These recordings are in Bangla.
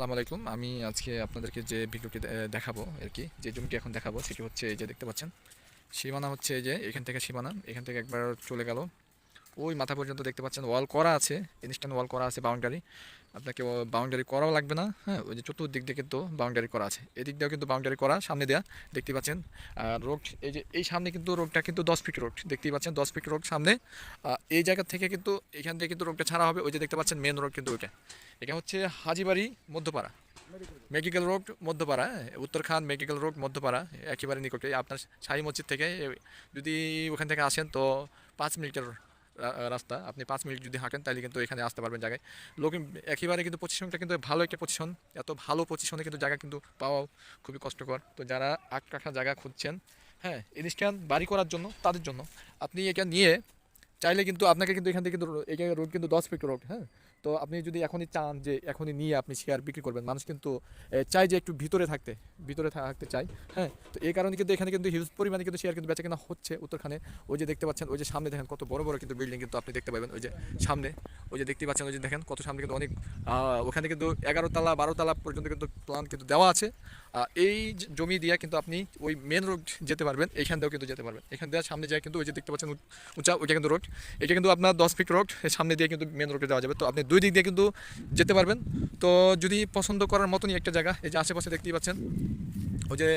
আসসালামু আলাইকুম। আমি আজকে আপনাদেরকে যে ভিডিওটি দেখাবো আর কি যে জমিটি এখন দেখাবো, সেটি হচ্ছে এই যে দেখতে পাচ্ছেন। সীমানা হচ্ছে এই যে এখান থেকে সীমানা, এখান থেকে একবার চলে গেল। ওই মাথা পর্যন্ত দেখতে পাচ্ছেন, ওয়াল করা আছে ইনস্ট্যান্ট ওয়াল করা আছে, বাউন্ডারি। আপনাকে বাউন্ডারি করাও লাগবে না। হ্যাঁ ওই যে চতুর্দিক দিয়ে কিন্তু বাউন্ডারি করা আছে। এদিক দিয়েও কিন্তু বাউন্ডারি করা সামনে দেওয়া দেখতে পাচ্ছেন। আর রোড এই যে এই সামনে কিন্তু রোডটা কিন্তু দশ ফিট রোড দেখতেই পাচ্ছেন দশ ফিট রোড সামনে। এই জায়গা থেকে কিন্তু এখান থেকে কিন্তু রোডটা ছাড়া হবে ওই যে দেখতে পাচ্ছেন মেন রোড কিন্তু ওইটা। এটা হচ্ছে হাজিবাড়ি মধ্যপাড়া। মেডিকেল রোড মধ্যপাড়া হ্যাঁ, উত্তরখান মেডিকেল রোড মধ্যপাড়া একেবারে নিকটে। আপনার শাহী মসজিদ থেকে যদি ওখান থেকে আসেন তো পাঁচ মিনিটের রাস্তা। আপনি পাঁচ মিনিট যদি হাঁটেন তাহলে কিন্তু এখানে আসতে পারবেন জায়গায়। লোক একেবারে কিন্তু পজিশনটা কিন্তু ভালো একটা পজিশন এত ভালো পজিশনে কিন্তু জায়গা কিন্তু পাওয়াও খুবই কষ্টকর। তো যারা আট কাঠা জায়গা খুঁজছেন হ্যাঁ ইনস্ট্যান্ট বাড়ি করার জন্য, তাদের জন্য। আপনি এটা নিয়ে চাইলে কিন্তু আপনাকে কিন্তু এখান থেকে কিন্তু রোড কিন্তু দশ ফিট রোড হ্যাঁ? তো আপনি যদি এখনই চান যে এখনই নিয়ে আপনি শেয়ার বিক্রি করবেন, মানুষ কিন্তু চায় যে একটু ভিতরে থাকতে ভিতরে থাকতে চাই হ্যাঁ? তো এই কারণে কিন্তু এখানে কিন্তু হিউজ পরিমাণে কিন্তু শেয়ার কিন্তু বেচা কেনা হচ্ছে উত্তরখানে। ওই যে দেখতে পাচ্ছেন, ওই যে সামনে দেখেন কত বড় বড় কিন্তু বিল্ডিং কিন্তু আপনি দেখতে পাবেন, ওই যে সামনে। ওই যে দেখতে পাচ্ছেন, ওই যে দেখেন কত সামনে কিন্তু অনেক ওখানে কিন্তু এগারো তালা, বারো তালা পর্যন্ত কিন্তু প্ল্যান কিন্তু দেওয়া আছে। এই জমি দিয়ে কিন্তু আপনি ওই মেন রোড যেতে পারবেন এইখান দিয়েও কিন্তু যেতে পারবেন। এখান দিয়ে সামনে যায় কিন্তু ওই যে দেখতে পাচ্ছেন উঁচা ওইটা কিন্তু রোড এটা কিন্তু আপনার দশ ফিট রোড সামনে দিয়ে কিন্তু মেন রোডে যাওয়া যাবে। তো আপনি দুই দিক দিয়ে কিন্তু যেতে পারবেন। তো যদি পছন্দ করার মতনই একটা জায়গা এই যে আশেপাশে দেখতেই পাচ্ছেন ওই যে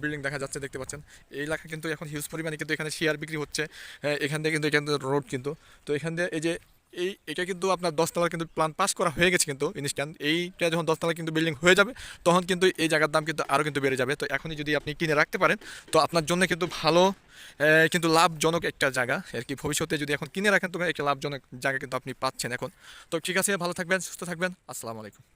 বিল্ডিং দেখা যাচ্ছে দেখতে পাচ্ছেন। এই এলাকা কিন্তু এখন হিউজ পরিমাণে কিন্তু এখানে শেয়ার বিক্রি হচ্ছে। হ্যাঁ, এখান দিয়ে কিন্তু এখান রোড কিন্তু। তো এখান দিয়ে এই যে এই, এটা কিন্তু আপনার দশতলার কিন্তু প্ল্যান পাস করা হয়ে গেছে কিন্তু ইনস্ট্যান্ট এইটা যখন দশতলা কিন্তু বিল্ডিং হয়ে যাবে, তখন কিন্তু এই জায়গার দাম কিন্তু আরও কিন্তু বেড়ে যাবে। তো এখনই যদি আপনি কিনে রাখতে পারেন, তো আপনার জন্য কিন্তু ভালো কিন্তু লাভজনক একটা জায়গা। আর কি ভবিষ্যতে যদি এখন কিনে রাখেন, তো একটা লাভজনক জায়গা কিন্তু আপনি পাচ্ছেন এখন। তো ঠিক আছে, ভালো থাকবেন, সুস্থ থাকবেন। আসসালামু আলাইকুম।